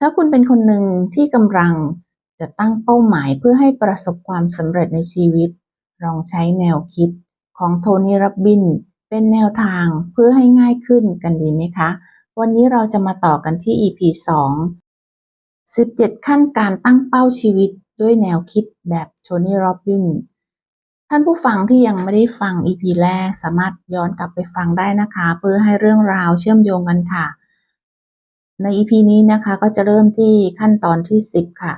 ถ้าคุณเป็นคนหนึ่งที่กำลังจะตั้งเป้าหมายเพื่อให้ประสบความสำเร็จในชีวิต ลองใช้แนวคิดของโทนี่รับบิน เป็นแนวทางเพื่อให้ง่ายขึ้นกันดีไหมคะ วันนี้เราจะมาต่อกันที่ EP 2 17 ขั้นการตั้งเป้าชีวิตด้วยแนวคิดแบบโทนี่โรบิน ท่านผู้ฟังที่ยังไม่ได้ฟัง EP แรกสามารถย้อนกลับไปฟังได้นะคะ เพื่อให้เรื่องราวเชื่อมโยงกันค่ะ ใน EP นี้นะคะก็จะเริ่มที่ขั้นตอนที่ 10 ค่ะ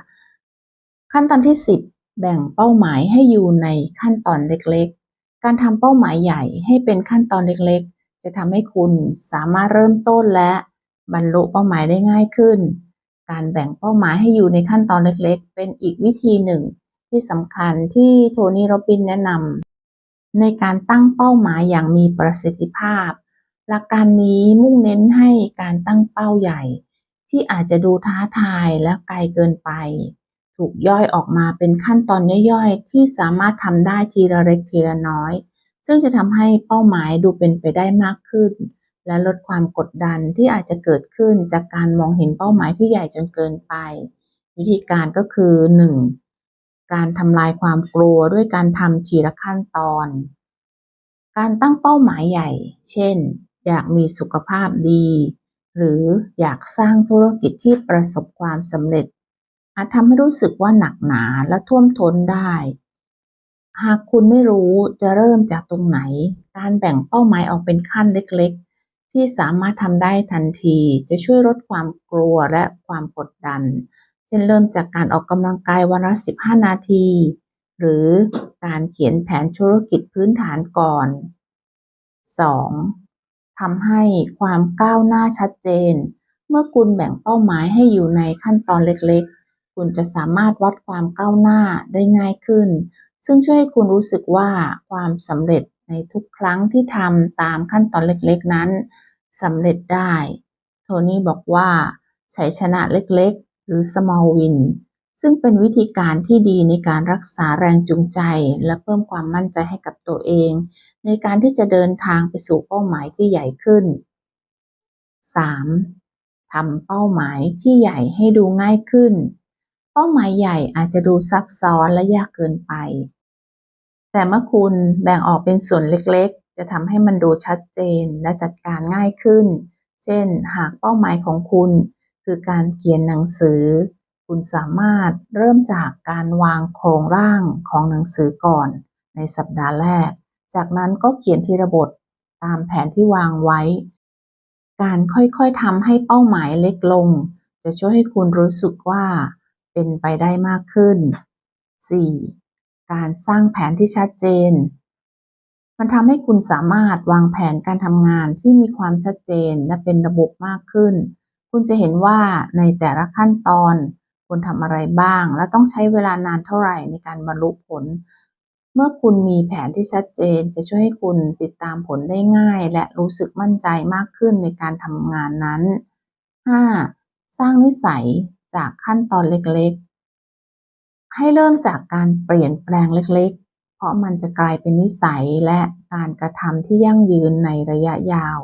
ขั้นตอนที่ 10 แบ่งเป้าหมายให้อยู่ในขั้นตอนเล็กๆ การทำเป้าหมายใหญ่ให้เป็นขั้นตอนเล็กๆ จะทำให้คุณสามารถเริ่มต้นและบรรลุเป้าหมายได้ง่ายขึ้น การแบ่งเป้าหมายให้อยู่ในขั้นตอนเล็กๆ เป็นอีกวิธีหนึ่ง ที่สำคัญที่โทนี่โรบินแนะนำในการตั้งเป้าหมายอย่างมีประสิทธิภาพ หลักการนี้มุ่งเน้นให้การตั้งเป้าใหญ่ ที่อาจจะดูท้าทายและไกลเกินไป ถูกย่อยออกมาเป็นขั้นตอนย่อยๆ ที่สามารถทำได้ทีละเล็กทีละน้อย ซึ่งจะทำให้เป้าหมายดูเป็นไปได้มากขึ้น และลดความกดดันที่อาจจะเกิดขึ้นจากการมองเห็นเป้าหมายที่ใหญ่จนเกินไป วิธีการก็คือ 1. การทำลายความกลัวด้วยการทำทีละขั้นตอน การตั้งเป้าหมายใหญ่ เช่น อยากมีสุขภาพดี หรืออยากสร้างธุรกิจที่ประสบความสำเร็จ อาจทำให้รู้สึกว่าหนักหนาและท่วมท้นได้ หากคุณไม่รู้จะเริ่มจากตรงไหน การแบ่งเป้าหมายออกเป็นขั้นเล็กๆ ที่สามารถทำได้ทันทีจะช่วยลดความกลัวและความกดดัน เช่นเริ่มจากการออกกำลังกายวันละ15 นาที หรือการเขียนแผนธุรกิจพื้นฐานก่อน 2. ทำให้ความก้าวหน้าชัดเจน เมื่อคุณแบ่งเป้าหมายให้อยู่ในขั้นตอนเล็กๆ คุณจะสามารถวัดความก้าวหน้าได้ง่ายขึ้น ซึ่งช่วยให้คุณรู้สึกว่าความสำเร็จในทุกครั้งที่ทำตามขั้นตอนเล็กๆนั้นสำเร็จได้ โทนี่บอกว่าชัยชนะเล็กๆ หรือ small win ซึ่งเป็นวิธีการที่ดีในการรักษาแรงจูงใจ และเพิ่มความมั่นใจให้กับตัวเอง ในการที่จะเดินทางไปสู่เป้าหมายที่ใหญ่ขึ้น 3. ทำเป้าหมายที่ใหญ่ให้ดูง่ายขึ้น เป้าหมายใหญ่อาจจะดูซับซ้อนและยากเกินไป แต่เมื่อคุณแบ่งออกเป็นส่วนเล็กๆ จะทำให้มันดูชัดเจนและจัดการง่ายขึ้น เช่น หากเป้าหมายของคุณคือการเขียนหนังสือ คุณสามารถเริ่มจากการวางโครงร่างของหนังสือก่อน ในสัปดาห์แรก จากนั้นก็เขียนทีละบทตามแผนที่วางไว้ การค่อยๆทำให้เป้าหมายเล็กลง จะช่วยให้คุณรู้สึกว่าเป็นไปได้มากขึ้น 4. การสร้างแผนที่ชัดเจน มันทำให้คุณสามารถวางแผนการทำงานที่มีความชัดเจนและเป็นระบบมากขึ้น คุณจะเห็นว่าในแต่ละขั้นตอน คุณทำอะไรบ้าง และต้องใช้เวลานานเท่าไหร่ในการบรรลุผล เมื่อคุณมีแผนที่ชัดเจน จะช่วยให้คุณติดตามผลได้ง่าย และรู้สึกมั่นใจมากขึ้นในการทำงานนั้น 5. สร้างนิสัยจากขั้นตอนเล็กๆ ให้เริ่มจากการเปลี่ยนแปลงเล็กๆ เพราะมันจะกลายเป็นนิสัยและการกระทำที่ยั่งยืนในระยะยาว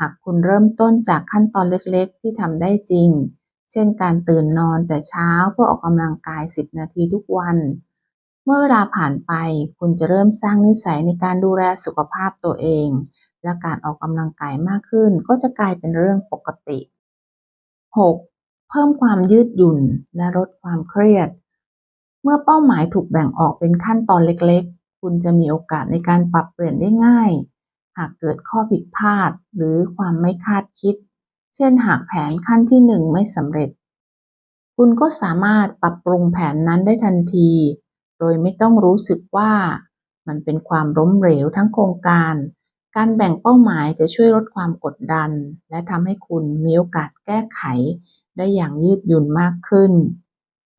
หากคุณเริ่มต้นจากขั้นตอนเล็กๆ ที่ทำได้จริง เช่นการตื่นนอนแต่เช้าเพื่อออกกำลังกาย 10 นาทีทุกวัน เมื่อเวลาผ่านไปคุณจะเริ่มสร้างนิสัยในการดูแลสุขภาพตัวเอง และการออกกำลังกายมากขึ้นก็จะกลายเป็นเรื่องปกติ 6. เพิ่มความยืดหยุ่นและลดความเครียด เมื่อเป้าหมายถูกแบ่งออกเป็นขั้นตอนเล็กๆ คุณจะมีโอกาสในการปรับเปลี่ยนได้ง่าย หากเกิดข้อผิดพลาดหรือความไม่คาดคิด เช่นหากแผนขั้นที่หนึ่งไม่สำเร็จ คุณก็สามารถปรับปรุงแผนนั้นได้ทันที โดยไม่ต้องรู้สึกว่ามันเป็นความล้มเหลวทั้งโครงการ การแบ่งเป้าหมายจะช่วยลดความกดดัน และทำให้คุณมีโอกาสแก้ไข ได้อย่างยืดหยุ่นมากขึ้น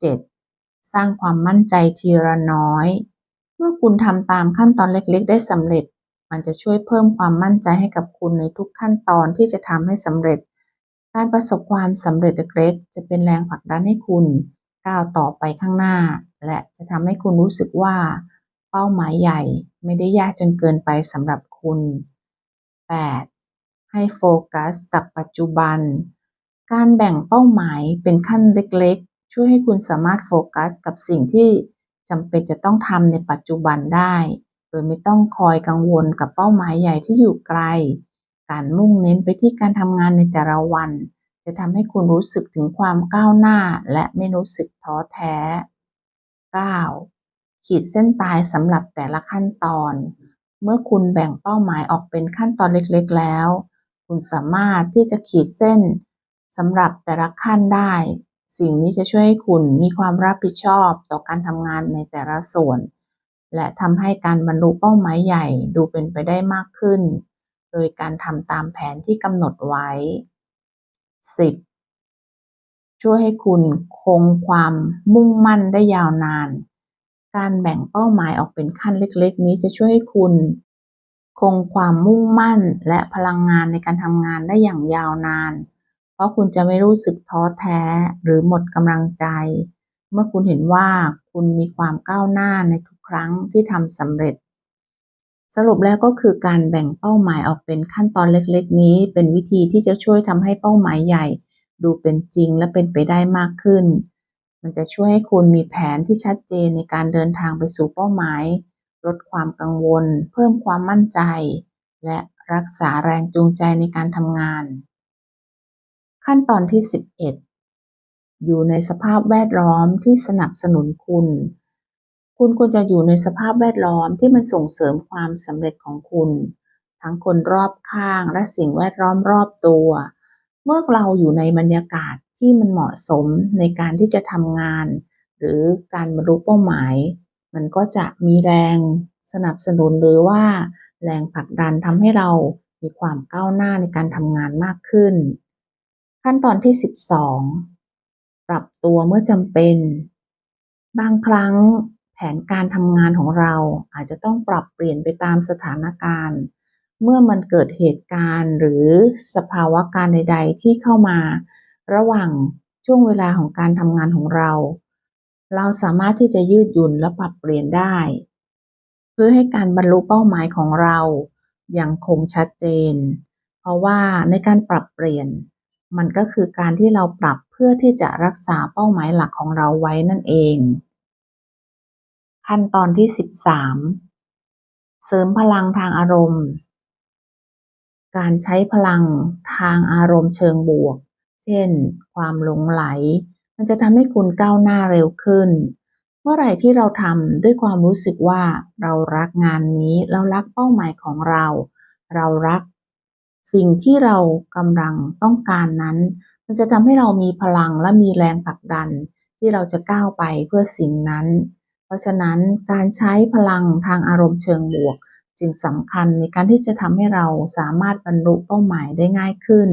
7. สร้างความมั่นใจทีละน้อย เมื่อคุณทำตามขั้นตอนเล็กๆ ได้สำเร็จมันจะช่วยเพิ่มความมั่นใจให้กับคุณในทุกขั้นตอนที่จะทำให้สำเร็จ การประสบความสำเร็จเล็กๆ จะเป็นแรงผลักดันให้คุณก้าวต่อไปข้างหน้า และจะทำให้คุณรู้สึกว่า เป้าหมายใหญ่ไม่ได้ยากจนเกินไปสำหรับคุณ 8. ให้โฟกัสกับปัจจุบัน การแบ่งเป้าหมายเป็นขั้นเล็กๆ ช่วยให้คุณสามารถโฟกัสกับสิ่งที่จำเป็นจะต้องทำในปัจจุบันได้ โดยไม่ต้องคอยกังวลกับเป้าหมายใหญ่ที่อยู่ไกล การมุ่งเน้นไปที่การทำงานในแต่ละวัน จะทำให้คุณรู้สึกถึงความก้าวหน้าและไม่รู้สึกท้อแท้ 9. ขีดเส้นตายสำหรับแต่ละขั้นตอน เมื่อคุณแบ่งเป้าหมายออกเป็นขั้นตอนเล็กๆแล้ว คุณสามารถที่จะขีดเส้นสำหรับแต่ละขั้นได้ สิ่งนี้จะช่วยให้คุณมีความรับผิดชอบต่อการทำงานในแต่ละส่วน และทำให้การบรรลุเป้าหมายใหญ่ดูเป็นไปได้มากขึ้น โดยการทำตามแผนที่กำหนดไว้ 10. ช่วยให้คุณคงความมุ่งมั่นได้ยาวนาน การแบ่งเป้าหมายออกเป็นขั้นเล็กๆ นี้จะช่วยให้คุณ คงความมุ่งมั่นและพลังงานในการทำงานได้อย่างยาวนาน เพราะคุณจะไม่รู้สึกท้อแท้หรือหมดกำลังใจ เมื่อคุณเห็นว่าคุณมีความก้าวหน้าในทุกครั้งที่ทำสำเร็จ สรุปแล้วก็คือการแบ่งเป้าหมายออกเป็นขั้นตอนเล็กๆ นี้ เป็นวิธีที่จะช่วยทำให้เป้าหมายใหญ่ ดูเป็นจริงและเป็นไปได้มากขึ้น มันจะช่วยให้คุณมีแผนที่ชัดเจนในการเดินทางไปสู่เป้าหมาย ลดความกังวล เพิ่มความมั่นใจ และรักษาแรงจูงใจในการทำงาน ขั้นตอนที่ 11 อยู่ในสภาพแวดล้อมที่สนับสนุนคุณ คุณควรจะอยู่ในสภาพแวดล้อมที่มันส่งเสริมความสำเร็จของคุณ ทั้งคนรอบข้างและสิ่งแวดล้อมรอบตัว เมื่อเราอยู่ในบรรยากาศที่มันเหมาะสมในการที่จะทำงาน หรือการบรรลุเป้าหมาย มันก็จะมีแรงสนับสนุนหรือว่าแรงผลักดันทำให้เรามีความก้าวหน้าในการทำงานมากขึ้น ขั้นตอนที่ 12 ปรับตัวเมื่อจำเป็น บางครั้ง ผนการทำงานของเราอาจจะต้องปรับเปลี่ยนไปตามสถานการณ์ เมื่อมันเกิดเหตุการณ์หรือสภาวะการใด ๆ ที่เข้ามา ระหว่างช่วงเวลาของการทำงานของเรา เราสามารถที่จะยืดหยุ่นและปรับเปลี่ยนได้ เพื่อให้การบรรลุเป้าหมายของเรายังคงชัดเจน เพราะว่าในการปรับเปลี่ยน มันก็คือการที่เราปรับเพื่อที่จะรักษาเป้าหมายหลักของเราไว้นั่นเอง ขั้นตอนที่ 13 เสริมพลังทางอารมณ์ การใช้พลังทางอารมณ์เชิงบวก เช่น ความหลงไหล มันจะทำให้คุณก้าวหน้าเร็วขึ้น เมื่อไหร่ที่เราทำด้วยความรู้สึกว่าเรารักงานนี้ เรารักเป้าหมายของเรา เรารักสิ่งที่เรากำลังต้องการนั้น มันจะทำให้เรามีพลังและมีแรงผลักดันที่เราจะก้าวไปเพื่อสิ่งนั้น ราะฉะนั้นการใช้พลังทางอารมณ์เชิงบวก จึงสำคัญในการที่จะทำให้เราสามารถบรรลุเป้าหมายได้ง่ายขึ้น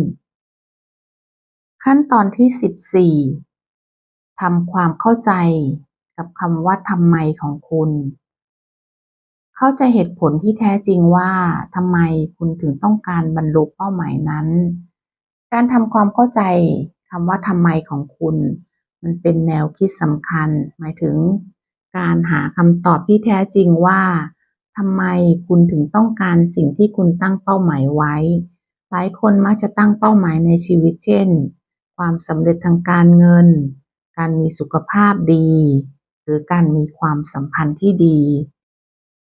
ขั้นตอนที่ 14ทำความเข้าใจกับคำว่าทำไมของคุณ เข้าใจเหตุผลที่แท้จริงว่าทำไมคุณถึงต้องการบรรลุเป้าหมายนั้น การทำความเข้าใจคำว่าทำไมของคุณ มันเป็นแนวคิดสำคัญ หมายถึง การหาคำตอบที่แท้จริงว่าทำไมคุณถึงต้องการสิ่งที่คุณตั้งเป้าหมายไว้ หลายคนมักจะตั้งเป้าหมายในชีวิตเช่น ความสำเร็จทางการเงิน การมีสุขภาพดี หรือการมีความสัมพันธ์ที่ดี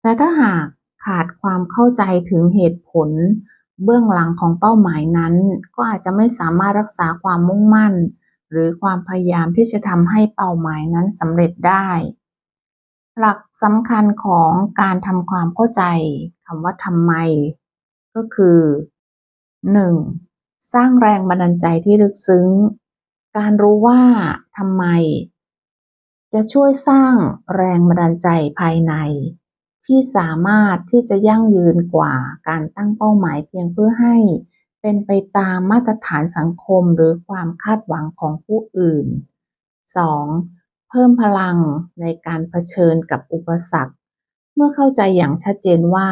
แต่ถ้าหากขาดความเข้าใจถึงเหตุผล เบื้องหลังของเป้าหมายนั้น ก็อาจจะไม่สามารถรักษาความมุ่งมั่น หรือความพยายามที่จะทำให้เป้าหมายนั้นสำเร็จได้ หลักสำคัญของการทำความเข้าใจคำว่าทำไม ก็คือ 1. สร้างแรงบันดาลใจที่ลึกซึ้ง การรู้ว่าทำไม จะช่วยสร้างแรงบันดาลใจภายใน ที่สามารถที่จะยั่งยืนกว่าการตั้งเป้าหมายเพียงเพื่อให้เป็นไปตามมาตรฐานสังคมหรือความคาดหวังของผู้อื่น 2. เพิ่มพลังในการเผชิญกับอุปสรรค เมื่อเข้าใจอย่างชัดเจนว่า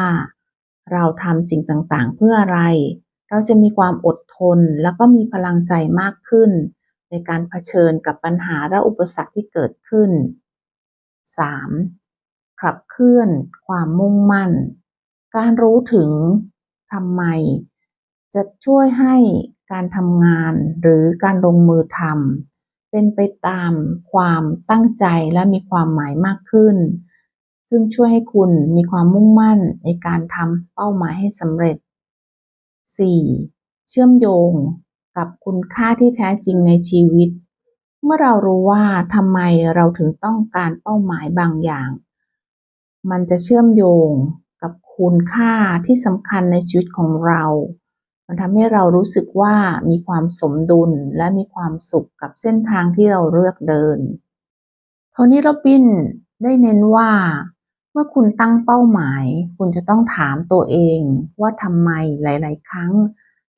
เราทำสิ่งต่างๆ เพื่ออะไร เราจะมีความอดทนแล้วก็มีพลังใจมากขึ้น ในการเผชิญกับปัญหาและอุปสรรคที่เกิดขึ้น 3. ขับเคลื่อนความมุ่งมั่น การรู้ถึงทำไม จะช่วยให้การทำงานหรือการลงมือทำ เป็นไปตามความตั้งใจและมีความหมายมากขึ้น ซึ่งช่วยให้คุณมีความมุ่งมั่นในการทำเป้าหมายให้สำเร็จ 4. เชื่อมโยงกับคุณค่าที่แท้จริงในชีวิต เมื่อเรารู้ว่าทำไมเราถึงต้องการเป้าหมายบางอย่าง มันจะเชื่อมโยงกับคุณค่าที่สำคัญในชีวิตของเรา มันทำให้เรารู้สึกว่ามีความสมดุลและมีความสุขกับเส้นทางที่เราเลือกเดิน โทนี่โรบินได้เน้นว่า เมื่อคุณตั้งเป้าหมาย คุณจะต้องถามตัวเองว่าทำไมหลาย ๆ ครั้ง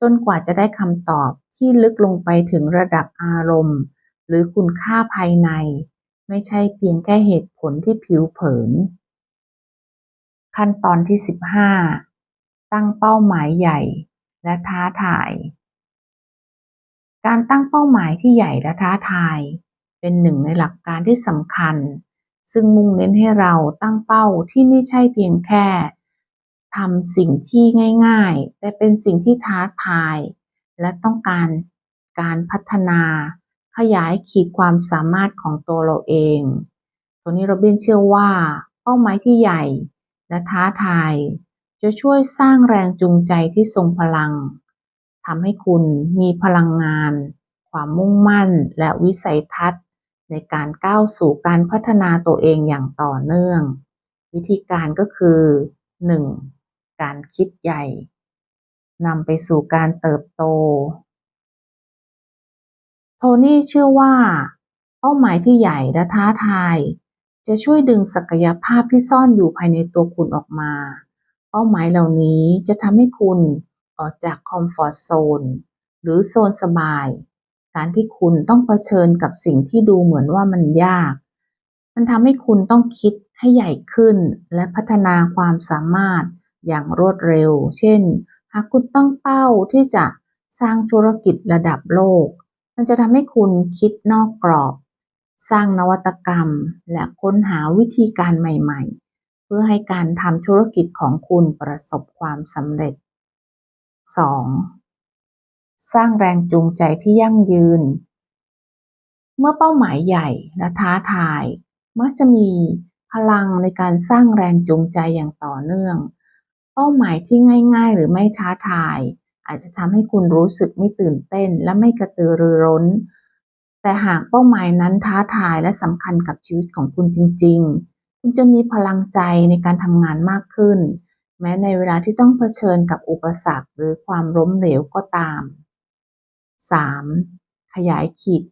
จนกว่าจะได้คำตอบที่ลึกลงไปถึงระดับอารมณ์ หรือคุณค่าภายใน ไม่ใช่เพียงแค่เหตุผลที่ผิวเผิน ขั้นตอนที่ 15 ตั้งเป้าหมายใหญ่ และท้าทาย การตั้งเป้าหมายที่ใหญ่และท้าทาย เป็นหนึ่งในหลักการที่สำคัญ ซึ่งมุ่งเน้นให้เราตั้งเป้าที่ไม่ใช่เพียงแค่ทำสิ่งที่ง่าย ๆ แต่เป็นสิ่งที่ท้าทาย และต้องการการพัฒนา ขยายขีดความสามารถของตัวเราเองโทนี่โรบินเชื่อว่า เป้าหมายที่ใหญ่และท้าทาย จะช่วยสร้างแรงจูงใจที่ทรงพลังทำให้คุณมีพลังงาน ความมุ่งมั่นและวิสัยทัศน์ ในการก้าวสู่การพัฒนาตัวเองอย่างต่อเนื่อง วิธีการก็คือ 1. การคิดใหญ่นำไปสู่การเติบโต โทนี่เชื่อว่า เป้าหมายที่ใหญ่และท้าทาย จะช่วยดึงศักยภาพที่ซ่อนอยู่ภายในตัวคุณออกมา เป้าหมายเหล่านี้จะทำให้คุณออกจากคอมฟอร์ทโซนหรือโซนสบาย การที่คุณต้องเผชิญกับสิ่งที่ดูเหมือนว่ามันยาก มันทำให้คุณต้องคิดให้ใหญ่ขึ้นและพัฒนาความสามารถอย่างรวดเร็ว เช่น หากคุณตั้งเป้าที่จะสร้างธุรกิจระดับโลก มันจะทำให้คุณคิดนอกกรอบ สร้างนวัตกรรม และค้นหาวิธีการใหม่ ๆ พื่อให้การทำธุรกิจของคุณประสบความสำเร็จ 2. สร้างแรงจูงใจที่ยั่งยืน เมื่อเป้าหมายใหญ่และท้าทาย มักจะมีพลังในการสร้างแรงจูงใจอย่างต่อเนื่อง เป้าหมายที่ง่าย ๆ หรือไม่ท้าทาย อาจจะทำให้คุณรู้สึกไม่ตื่นเต้นและไม่กระตือรือร้น แต่หากเป้าหมายนั้นท้าทายและสำคัญกับชีวิตของคุณจริง ๆ คุณจะมีพลังใจในการทำงานมากขึ้น แม้ในเวลาที่ต้องเผชิญกับอุปสรรคหรือความล้มเหลวก็ตาม 3. ขยายขีด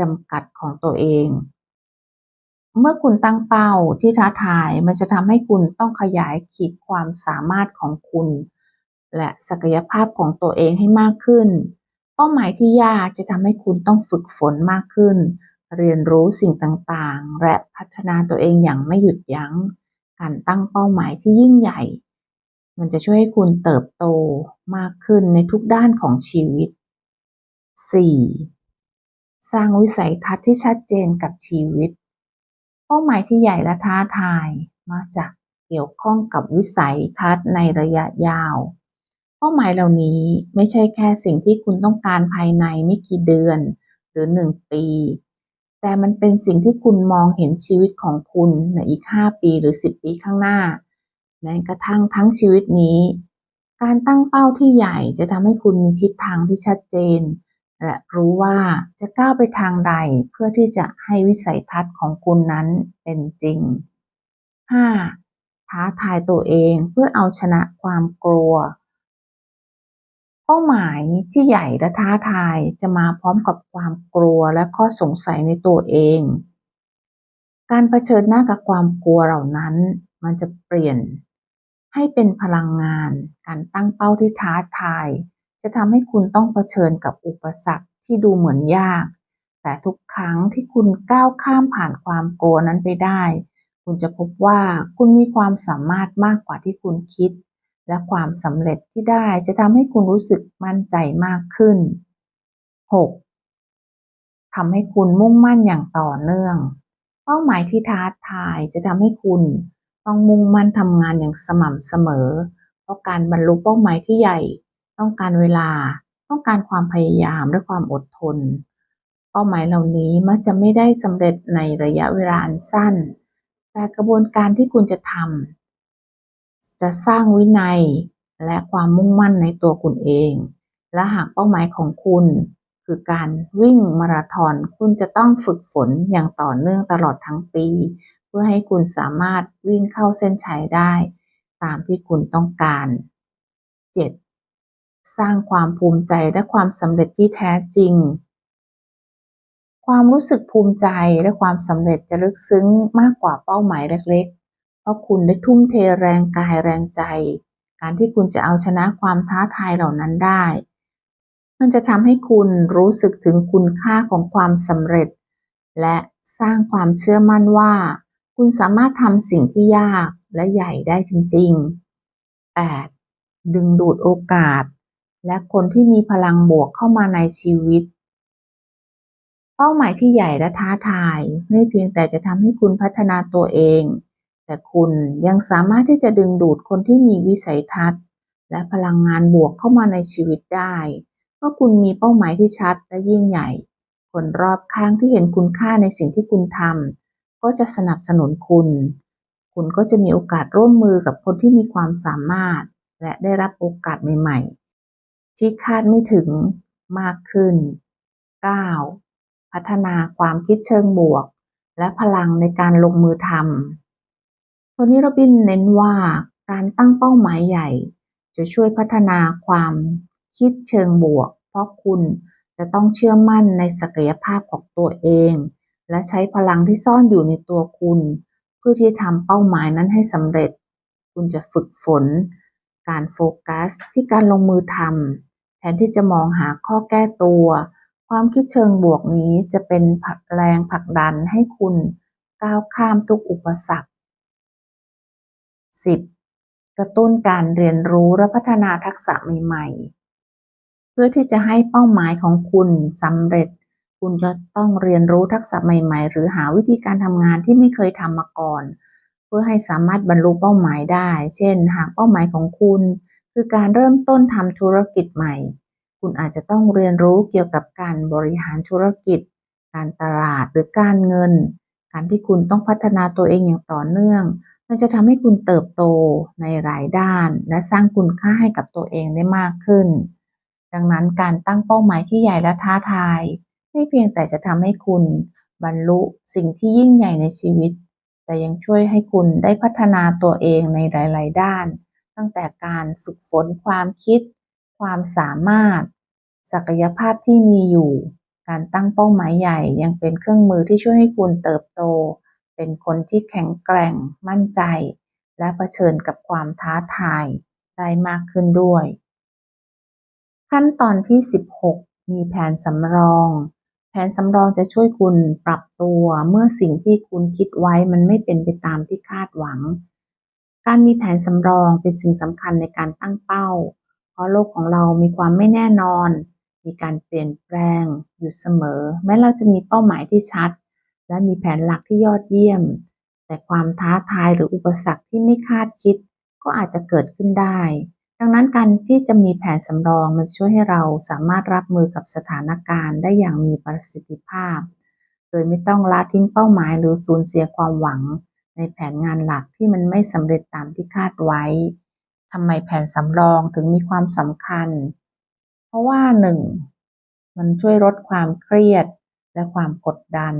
จำกัดของตัวเอง เมื่อคุณตั้งเป้าที่ท้าทายมันจะทำให้คุณต้องขยายขีดความสามารถของคุณ และศักยภาพของตัวเองให้มากขึ้น เป้าหมายที่ยากจะทำให้คุณต้องฝึกฝนมากขึ้น เรียนรู้สิ่งต่างๆ และพัฒนาตัวเองอย่างไม่หยุดยัง้ง การตั้งเป้าหมายที่ยิ่งใหญ่ มันจะช่วยให้คุณเติบโตมากขึ้นในทุกด้านของชีวิต 4. สร้างวิสัยทัศน์ที่ชัดเจนกับชีวิต เป้าหมายที่ใหญ่และท้าทายมาจากเกี่ยวข้องกับวิสัยทัศน์ในระยะยาว เป้าหมายเหล่านี้ไม่ใช่แค่สิ่งที่คุณต้องการภายในไม่กี่เดือน หรือหนึ่งปี แต่มันเป็นสิ่งที่คุณมองเห็นชีวิตของคุณในอีก 5 ปีหรือ 10 ปีข้างหน้า แม้กระทั่งทั้งชีวิตนี้ การตั้งเป้าที่ใหญ่จะทำให้คุณมีทิศทางที่ชัดเจน และรู้ว่าจะก้าวไปทางใดเพื่อที่จะให้วิสัยทัศน์ของคุณนั้นเป็นจริง 5. ท้าทายตัวเองเพื่อเอาชนะความกลัว เป้าหมายที่ใหญ่และท้าทายจะมาพร้อมกับความกลัวและข้อสงสัยในตัวเอง การเผชิญหน้ากับความกลัวเหล่านั้น มันจะเปลี่ยน ให้เป็นพลังงาน การตั้งเป้าที่ท้าทาย จะทำให้คุณต้องเผชิญกับอุปสรรคที่ดูเหมือนยาก แต่ทุกครั้งที่คุณก้าวข้ามผ่านความกลัวนั้นไปได้ คุณจะพบว่าคุณมีความสามารถมากกว่าที่คุณคิด และความสำเร็จที่ได้จะทำให้คุณรู้สึกมั่นใจมากขึ้น 6. ทำให้คุณมุ่งมั่นอย่างต่อเนื่อง เป้าหมายที่ท้าทายจะทำให้คุณต้องมุ่งมั่นทำงานอย่างสม่ำเสมอ เพราะการบรรลุเป้าหมายที่ใหญ่ ต้องการเวลา ต้องการความพยายามและความอดทน เป้าหมายเหล่านี้มักจะไม่ได้สำเร็จในระยะเวลาอันสั้น แต่กระบวนการที่คุณจะทำ จะสร้างวินัยและความมุ่งมั่นในตัวคุณเอง และหากเป้าหมายของคุณ คือการวิ่งมาราธอน คุณจะต้องฝึกฝนอย่างต่อเนื่องตลอดทั้งปี เพื่อให้คุณสามารถวิ่งเข้าเส้นชัยได้ ตามที่คุณต้องการ 7. สร้างความภูมิใจและความสำเร็จที่แท้จริง ความรู้สึกภูมิใจและความสำเร็จจะลึกซึ้งมากกว่าเป้าหมายเล็กๆ เพราะคุณได้ทุ่มเทแรงกายแรงใจ การที่คุณจะเอาชนะความท้าทายเหล่านั้นได้ มันจะทำให้คุณรู้สึกถึงคุณค่าของความสำเร็จ และสร้างความเชื่อมั่นว่า คุณสามารถทำสิ่งที่ยากและใหญ่ได้จริง ๆ 8. ดึงดูดโอกาส และคนที่มีพลังบวกเข้ามาในชีวิต เป้าหมายที่ใหญ่และท้าทาย ไม่เพียงแต่จะทำให้คุณพัฒนาตัวเอง แต่คุณยังสามารถที่จะดึงดูดคนที่มีวิสัยทัศน์ และพลังงานบวกเข้ามาในชีวิตได้เมื่อคุณมีเป้าหมายที่ชัดและยิ่งใหญ่ คนรอบข้างที่เห็นคุณค่าในสิ่งที่คุณทำก็จะสนับสนุนคุณ คุณก็จะมีโอกาสร่วมมือกับคนที่มีความสามารถ และได้รับโอกาสใหม่ๆ ที่คาดไม่ถึงมากขึ้น 9. พัฒนาความคิดเชิงบวก และพลังในการลงมือทำ โทนี่โรบินเน้นว่าการตั้งเป้าหมายใหญ่ จะช่วยพัฒนาความคิดเชิงบวก เพราะคุณจะต้องเชื่อมั่นในศักยภาพของตัวเอง และใช้พลังที่ซ่อนอยู่ในตัวคุณ เพื่อที่จะทำเป้าหมายนั้นให้สำเร็จ คุณจะฝึกฝน การโฟกัสที่การลงมือทำแทนที่จะมองหาข้อแก้ตัว ความคิดเชิงบวกนี้จะเป็นแรงผลักดันให้คุณก้าวข้ามทุกอุปสรรค 10. กระตุ้นการเรียนรู้และพัฒนาทักษะใหม่ ๆ เพื่อที่จะให้เป้าหมายของคุณสำเร็จ คุณจะต้องเรียนรู้ทักษะใหม่ ๆ หรือหาวิธีการทำงานที่ไม่เคยทำมาก่อน เพื่อให้สามารถบรรลุเป้าหมายได้ เช่น หากเป้าหมายของคุณ คือการเริ่มต้นทำธุรกิจใหม่ คุณอาจจะต้องเรียนรู้เกี่ยวกับการบริหารธุรกิจ การตลาดหรือการเงิน การที่คุณต้องพัฒนาตัวเองอย่างต่อเนื่อง มันจะทำให้คุณเติบโตในหลายด้าน และสร้างคุณค่าให้กับตัวเองได้มากขึ้น ดังนั้นการตั้งเป้าหมายที่ใหญ่และท้าทาย ไม่เพียงแต่จะทำให้คุณบรรลุสิ่งที่ยิ่งใหญ่ในชีวิต แต่ยังช่วยให้คุณได้พัฒนาตัวเองในหลาย ๆ ด้าน ตั้งแต่การฝึกฝนความคิด ความสามารถ ศักยภาพที่มีอยู่ การตั้งเป้าหมายใหญ่ยังเป็นเครื่องมือที่ช่วยให้คุณเติบโต เป็นคนที่แข็งแกร่ง มั่นใจ และะเผชิญกับความท้าทายได้มากขึ้นด้วย ขั้นตอนที่ 16 มีแผนสำรอง แผนสำรองจะช่วยคุณปรับตัวเมื่อสิ่งที่คุณคิดไว้มันไม่เป็นไปตามที่คาดหวัง การมีแผนสำรองเป็นสิ่งสำคัญในการตั้งเป้า เพราะโลกของเรามีความไม่แน่นอน มีการเปลี่ยนแปลงอยู่เสมอ แม้เราจะมีเป้าหมายที่ชัด และมีแผนหลักที่ยอดเยี่ยม แต่ความท้าทายหรืออุปสรรคที่ไม่คาดคิด ก็อาจจะเกิดขึ้นได้ ดังนั้นการที่จะมีแผนสำรองมันช่วยให้เราสามารถรับมือกับสถานการณ์ได้อย่างมีประสิทธิภาพ โดยไม่ต้องละทิ้งเป้าหมายหรือสูญเสียความหวัง ในแผนงานหลักที่มันไม่สำเร็จตามที่คาดไว้ทำไมแผนสำรองถึงมีความสำคัญ เพราะว่าหนึ่งมันช่วยลดความเครียดและความกดดัน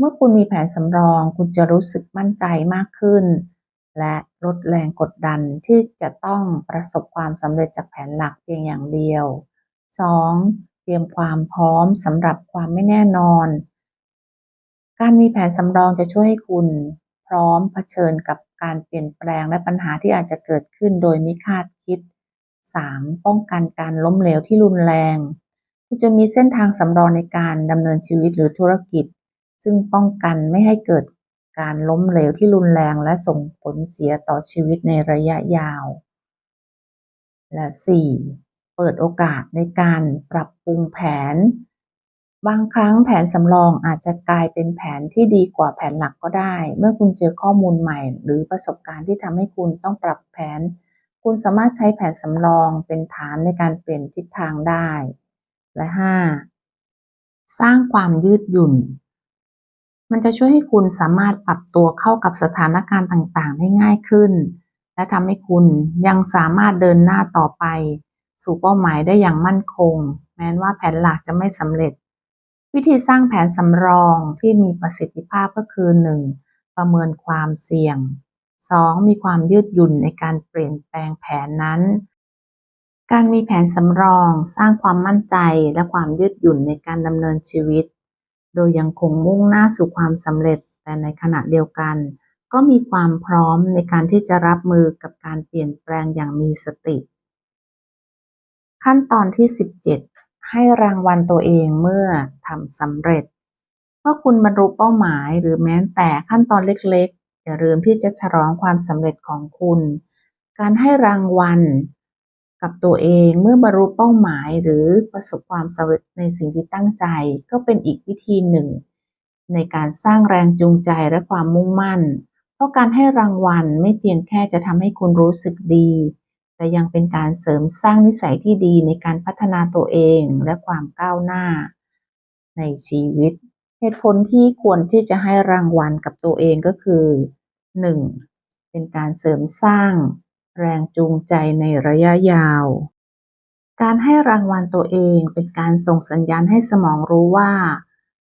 เมื่อคุณมีแผนสำรอง คุณจะรู้สึกมั่นใจมากขึ้น และลดแรงกดดันที่จะต้องประสบความสำเร็จจากแผนหลักเพียงอย่างเดียว 2. เตรียมความพร้อมสำหรับความไม่แน่นอน การมีแผนสำรองจะช่วยให้คุณพร้อมเผชิญกับการเปลี่ยนแปลงและปัญหาที่อาจจะเกิดขึ้นโดยไม่คาดคิด 3. ป้องกันการล้มเหลวที่รุนแรง คุณจะมีเส้นทางสำรองในการดำเนินชีวิตหรือธุรกิจ ซึ่งป้องกันไม่ให้เกิดการล้มเหลวที่รุนแรงและส่งผลเสียต่อชีวิตในระยะยาว และ 4. เปิดโอกาสในการปรับปรุงแผน บางครั้งแผนสำรองอาจจะกลายเป็นแผนที่ดีกว่าแผนหลักก็ได้ เมื่อคุณเจอข้อมูลใหม่ หรือประสบการณ์ที่ทำให้คุณต้องปรับแผน คุณสามารถใช้แผนสำรองเป็นฐานในการเปลี่ยนทิศทางได้ และ 5. สร้างความยืดหยุ่น มันจะช่วยให้คุณสามารถปรับตัวเข้ากับสถานการณ์ต่างๆ ได้ง่ายขึ้น และทำให้คุณยังสามารถเดินหน้าต่อไป สู่เป้าหมายได้อย่างมั่นคง แม้ว่าแผนหลักจะไม่สำเร็จ วิธีสร้างแผนสำรองที่มีประสิทธิภาพก็คือ 1. ประเมินความเสี่ยง 2. มีความยืดหยุ่นในการเปลี่ยนแปลงแผนนั้น การมีแผนสำรอง สร้างความมั่นใจและความยืดหยุ่นในการดำเนินชีวิต โดยยังคงมุ่งหน้าสู่ความสำเร็จ แต่ในขณะเดียวกัน ก็มีความพร้อมในการที่จะรับมือกับการเปลี่ยนแปลงอย่างมีสติ ขั้นตอนที่ 17 ให้รางวัลตัวเองเมื่อทำสำเร็จ เมื่อคุณบรรลุเป้าหมายหรือแม้แต่ขั้นตอนเล็กๆ อย่าลืมที่จะฉลองความสำเร็จของคุณ การให้รางวัล กับตัวเองเมื่อบรรลุเป้าหมายหรือประสบความสำเร็จในสิ่งที่ตั้งใจ ก็เป็นอีกวิธีหนึ่ง ในการสร้างแรงจูงใจและความมุ่งมั่น เพราะการให้รางวัลไม่เพียงแค่จะทำให้คุณรู้สึกดี แต่ยังเป็นการเสริมสร้างนิสัยที่ดีในการพัฒนาตัวเองและความก้าวหน้า ในชีวิต เหตุผลที่ควรที่จะให้รางวัลกับตัวเองก็คือ 1. เป็นการเสริมสร้าง แรงจูงใจในระยะยาว การให้รางวัลตัวเองเป็นการส่งสัญญาณให้สมองรู้ว่า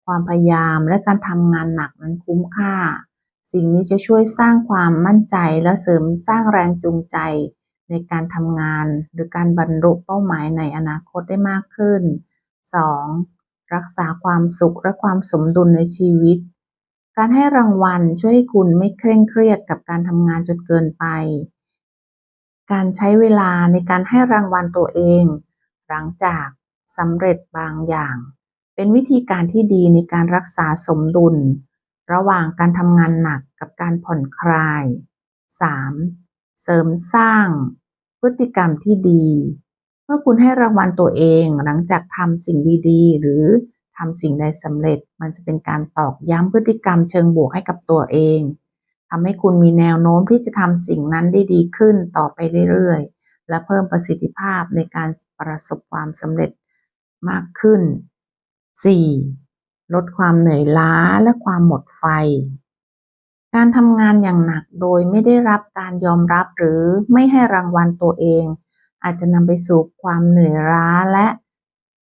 ความพยายามและการทำงานหนักนั้นคุ้มค่า สิ่งนี้จะช่วยสร้างความมั่นใจและเสริมสร้างแรงจูงใจในการทำงานหรือการบรรลุเป้าหมายในอนาคตได้มากขึ้น 2. รักษาความสุขและความสมดุลในชีวิต การให้รางวัลช่วยให้คุณไม่เคร่งเครียดกับการทำงานจนเกินไป การใช้เวลาในการให้รางวัลตัวเอง หลังจากสำเร็จบางอย่าง เป็นวิธีการที่ดีในการรักษาสมดุล ระหว่างการทำงานหนักกับการผ่อนคลาย 3. เสริมสร้าง พฤติกรรมที่ดี เมื่อคุณให้รางวัลตัวเองหลังจากทำสิ่งดีๆ หรือทำสิ่งใดสำเร็จ มันจะเป็นการตอกย้ำพฤติกรรมเชิงบวกให้กับตัวเอง ทำให้คุณมีแนวโน้มที่จะทำสิ่งนั้นได้ดีขึ้นต่อไปเรื่อยๆ และเพิ่มประสิทธิภาพในการประสบความสำเร็จมากขึ้น 4. ลดความเหนื่อยล้าและความหมดไฟ การทำงานอย่างหนักโดยไม่ได้รับการยอมรับหรือไม่ให้รางวัลตัวเอง อาจจะนำไปสู่ความเหนื่อยล้าและ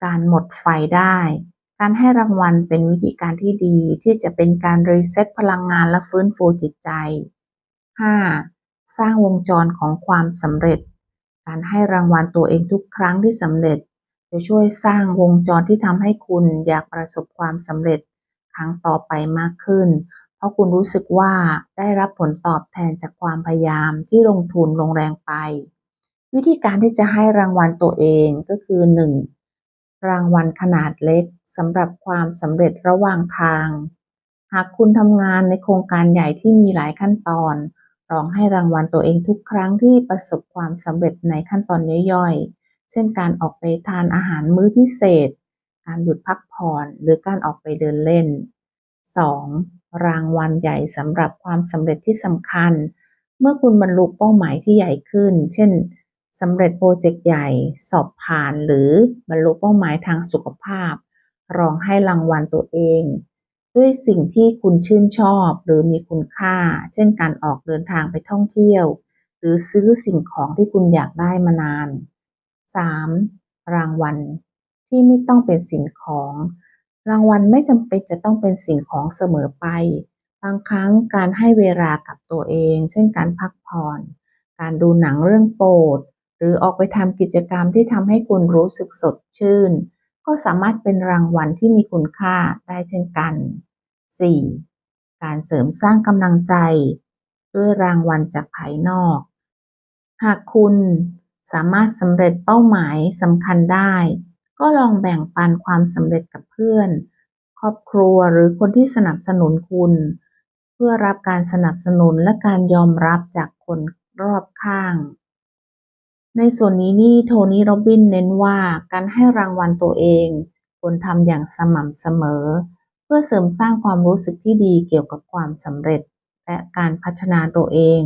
การหมดไฟได้ การให้รางวัลเป็นวิธีการที่ดีที่จะเป็นการรีเซ็ตพลังงานและฟื้นฟูจิตใจ 5. สร้างวงจรของความสำเร็จ การให้รางวัลตัวเองทุกครั้งที่สำเร็จ จะช่วยสร้างวงจรที่ทำให้คุณอยากประสบความสำเร็จครั้งต่อไปมากขึ้น เพราะคุณรู้สึกว่าได้รับผลตอบแทนจากความพยายามที่ลงทุนลงแรงไป วิธีการที่จะให้รางวัลตัวเองก็คือ 1. รางวัลขนาดเล็กสำหรับความสำเร็จระหว่างทาง หากคุณทำงานในโครงการใหญ่ที่มีหลายขั้นตอน ลองให้รางวัลตัวเองทุกครั้งที่ประสบความสำเร็จในขั้นตอนย่อยๆ เช่นการออกไปทานอาหารมื้อพิเศษ การหยุดพักผ่อน หรือการออกไปเดินเล่น 2. รางวัลใหญ่สำหรับความสำเร็จที่สำคัญ เมื่อคุณบรรลุเป้าหมายที่ใหญ่ขึ้น เช่น สำเร็จโปรเจกต์ใหญ่ สอบผ่านหรือบรรลุเป้าหมายทางสุขภาพ รองให้รางวัลตัวเอง ด้วยสิ่งที่คุณชื่นชอบหรือมีคุณค่า เช่นการออกเดินทางไปท่องเที่ยว หรือซื้อสิ่งของที่คุณอยากได้มานาน 3. รางวัลที่ไม่ต้องเป็นสิ่งของ รางวัลไม่จำเป็นจะต้องเป็นสิ่งของเสมอไป บางครั้งการให้เวลากับตัวเอง เช่นการพักผ่อน การดูหนังเรื่องโปรด รือออกไปทำกิจกรรมที่ทำให้คุณรู้สึกสดชื่น ก็สามารถเป็นรางวัลที่มีคุณค่าได้เช่นกัน 4. การเสริมสร้างกำลังใจ ด้วยรางวัลจากภายนอก หากคุณสามารถสำเร็จเป้าหมายสำคัญได้ ก็ลองแบ่งปันความสำเร็จกับเพื่อน ครอบครัวหรือคนที่สนับสนุนคุณ เพื่อรับการสนับสนุนและการยอมรับจากคนรอบข้าง ในส่วนนี้นี่โทนี่โรบินเน้นว่าการให้รางวัลตัวเองควรทำอย่างสม่ำเสมอ เพื่อเสริมสร้างความรู้สึกที่ดีเกี่ยวกับความสำเร็จ และการพัฒนาตัวเอง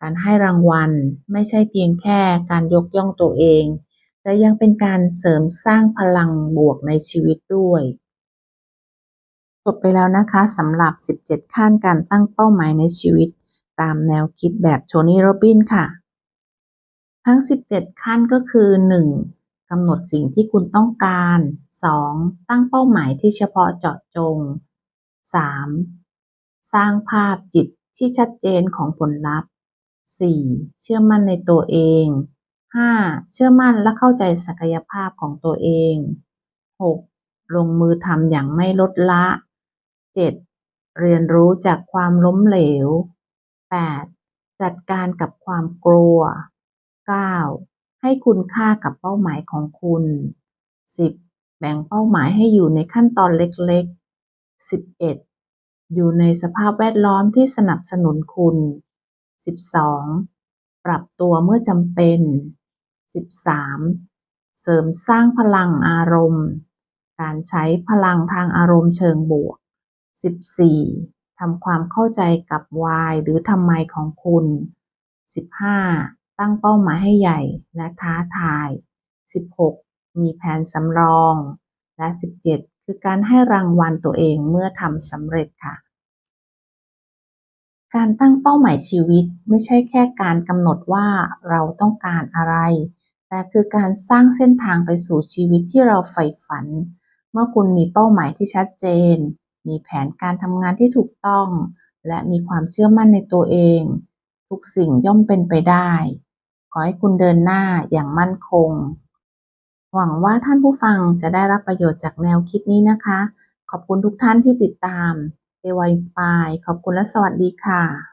การให้รางวัลไม่ใช่เพียงแค่การยกย่องตัวเอง แต่ยังเป็นการเสริมสร้างพลังบวกในชีวิตด้วยจบไปแล้วนะคะสำหรับ 17 ขั้นการตั้งเป้าหมายในชีวิต ตามแนวคิดแบบโทนี่โรบินค่ะ ทั้ง 17 ขั้นก็คือ 1. กำหนดสิ่งที่คุณต้องการ 2. ตั้งเป้าหมายที่เฉพาะเจาะจง 3. สร้างภาพจิตที่ชัดเจนของผลลัพธ์ 4. เชื่อมั่นในตัวเอง 5. เชื่อมั่นและเข้าใจศักยภาพของตัวเอง 6. ลงมือทำอย่างไม่ลดละ 7. เรียนรู้จากความล้มเหลว 8. จัดการกับความกลัว 9. ให้คุณค่ากับเป้าหมายของคุณ 10. แบ่งเป้าหมายให้อยู่ในขั้นตอนเล็กๆ 11. อยู่ในสภาพแวดล้อมที่สนับสนุนคุณ 12. ปรับตัวเมื่อจำเป็น 13. เสริมสร้างพลังอารมณ์ การใช้พลังทางอารมณ์เชิงบวก 14. ทำความเข้าใจกับ why หรือทำไมของคุณ 15. ตั้งเป้าหมายให้ใหญ่และท้าทาย 16. มีแผนสำรอง และ 17 คือการให้รางวัลตัวเองเมื่อทำสำเร็จค่ะ การตั้งเป้าหมายชีวิตไม่ใช่แค่การกำหนดว่าเราต้องการอะไร แต่คือการสร้างเส้นทางไปสู่ชีวิตที่เราใฝ่ฝัน เมื่อคุณมีเป้าหมายที่ชัดเจน มีแผนการทำงานที่ถูกต้อง และมีความเชื่อมั่นในตัวเอง ทุกสิ่งย่อมเป็นไปได้ ขอให้คุณเดินหน้าอย่างมั่นคง หวังว่าท่านผู้ฟังจะได้รับประโยชน์จากแนวคิดนี้นะคะ ขอบคุณทุกท่านที่ติดตามเอวายสปายขอบคุณและสวัสดีค่ะ